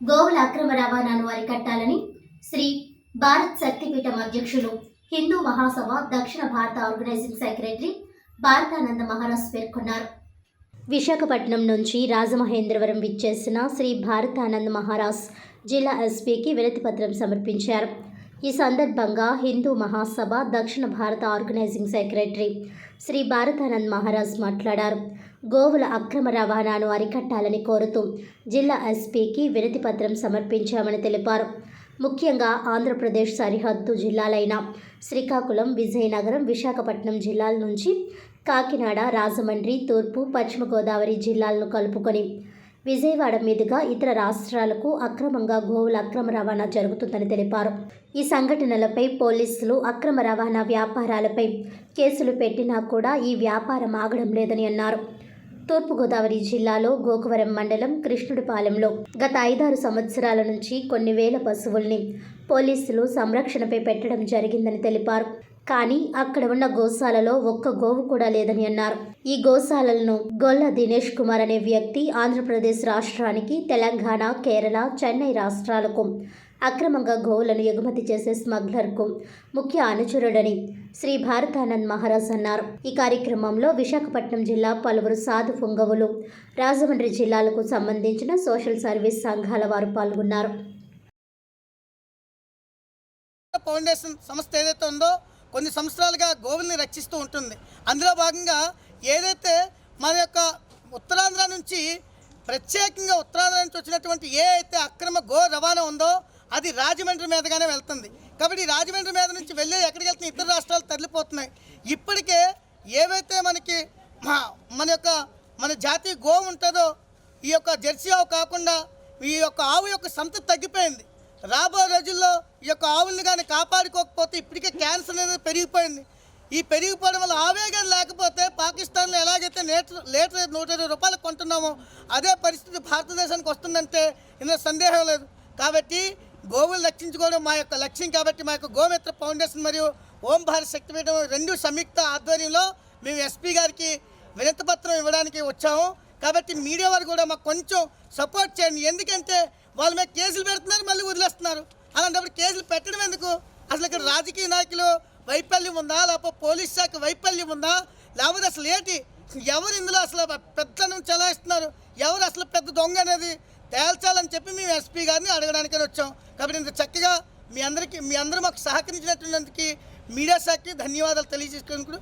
గోవుల అక్రమ రవాణాను అరికట్టాలని శ్రీ భారత్ శక్తిపీఠం అధ్యక్షులు హిందూ మహాసభ దక్షిణ భారత ఆర్గనైజింగ్ సెక్రటరీ భారతానంద మహారాజ్ పేర్కొన్నారు. విశాఖపట్నం నుంచి రాజమహేంద్రవరం విచ్చేసిన శ్రీ భారతానంద్ మహారాజ్ జిల్లా ఎస్పీకి వినతిపత్రం సమర్పించారు. ఈ సందర్భంగా హిందూ మహాసభ దక్షిణ భారత ఆర్గనైజింగ్ సెక్రటరీ శ్రీ భారతానంద్ మహారాజ్ మాట్లాడారు. గోవుల అక్రమ రవాణాను అరికట్టాలని కోరుతూ జిల్లా ఎస్పీకి వినతిపత్రం సమర్పించామని తెలిపారు. ముఖ్యంగా ఆంధ్రప్రదేశ్ సరిహద్దు జిల్లాలైన శ్రీకాకుళం విజయనగరం విశాఖపట్నం జిల్లాల నుంచి కాకినాడ రాజమండ్రి తూర్పు పశ్చిమ గోదావరి జిల్లాలను కలుపుకొని విజయవాడ మీదుగా ఇతర రాష్ట్రాలకు అక్రమంగా గోవుల అక్రమ రవాణా జరుగుతుందని తెలిపారు. ఈ సంఘటనలపై పోలీసులు అక్రమ రవాణా వ్యాపారాలపై కేసులు పెట్టినా కూడా ఈ వ్యాపారం ఆగడం లేదని అన్నారు. తూర్పుగోదావరి జిల్లాలో గోకువరం మండలం కృష్ణుడిపాలెంలో గత ఐదారు సంవత్సరాల నుంచి కొన్ని వేల పశువుల్ని పోలీసులు సంరక్షణపై పెట్టడం జరిగిందని తెలిపారు. కానీ అక్కడ ఉన్న గోశాలలో ఒక్క గోవు కూడా లేదని అన్నారు. ఈ గోశాలలను గొల్ల దినేష్ కుమార్ అనే వ్యక్తి ఆంధ్రప్రదేశ్ రాష్ట్రానికి తెలంగాణ కేరళ చెన్నై రాష్ట్రాలకు అక్రమంగా గోవులను ఎగుమతి చేసే స్మగ్లర్కు ముఖ్య అనుచరుడని శ్రీ భారతానంద్ మహారాజ్ అన్నారు. ఈ కార్యక్రమంలో విశాఖపట్నం జిల్లా పలువురు సాధు పొంగవులు రాజమండ్రి జిల్లాలకు సంబంధించిన సోషల్ సర్వీస్ సంఘాల వారు పాల్గొన్నారు. ఫౌండేషన్ సంస్థ ఏదైతే ఉందో కొన్ని సంవత్సరాలుగా గోవుల్ని రక్షిస్తూ ఉంటుంది. అందులో భాగంగా ఏదైతే మన యొక్క ఉత్తరాంధ్ర నుంచి ప్రత్యేకంగా ఉత్తరాంధ్ర నుంచి వచ్చినటువంటి ఏ అయితే అక్రమ గో రవాణా ఉందో అది రాజమండ్రి మీదగానే వెళ్తుంది. కాబట్టి ఈ రాజమండ్రి మీద నుంచి వెళ్ళి ఎక్కడికి వెళ్తున్న ఇతర రాష్ట్రాలు తరలిపోతున్నాయి. ఇప్పటికే ఏవైతే మనకి మా- మన యొక్క మన జాతీయ గోవు ఉంటుందో ఈ యొక్క జెర్సీ ఆవు కాకుండా ఈ యొక్క ఆవు యొక్క సంత తగ్గిపోయింది. రాబోయే రోజుల్లో ఈ యొక్క ఆవుల్ని కానీ కాపాడుకోకపోతే ఇప్పటికే క్యాన్సర్ అనేది పెరిగిపోయింది. ఈ పెరిగిపోవడం వల్ల ఆవేగం లేకపోతే పాకిస్తాన్లో ఎలాగైతే లీటర్ లీటర్ నూట ఇరవై రూపాయలు కొంటున్నామో అదే పరిస్థితి భారతదేశానికి వస్తుందంటే ఇందులో సందేహం లేదు. కాబట్టి గోవులు రక్షించుకోవడం మా యొక్క లక్ష్యం కాబట్టి మా యొక్క గోమిత్ర ఫౌండేషన్ మరియు ఓం భారత్ శక్తిపీఠం రెండు సంయుక్త ఆధ్వర్యంలో మేము ఎస్పీ గారికి వినతిపత్రం ఇవ్వడానికి వచ్చాము. కాబట్టి మీడియా వారు కూడా మాకు కొంచెం సపోర్ట్ చేయండి. ఎందుకంటే వాళ్ళ మీద కేసులు పెడుతున్నారు మళ్ళీ వదిలేస్తున్నారు. అలాంటప్పుడు కేసులు పెట్టడం ఎందుకు? అసలు ఇక్కడ రాజకీయ నాయకులు వైఫల్యం ఉందా? లేకపోతే పోలీస్ శాఖ వైఫల్యం ఉందా? లేకపోతే అసలు ఏంటి? ఎవరు ఇందులో అసలు పెద్దనం చలాయిస్తున్నారు? ఎవరు అసలు పెద్ద దొంగ అనేది తేల్చాలని చెప్పి మేము ఎస్పీ గారిని అడగడానికని వచ్చాం. కాబట్టి ఇంత చక్కగా మీ అందరికీ మీ అందరూ మాకు సహకరించినటువంటి మీడియా శాఖకి ధన్యవాదాలు తెలియజేసుకుంటూ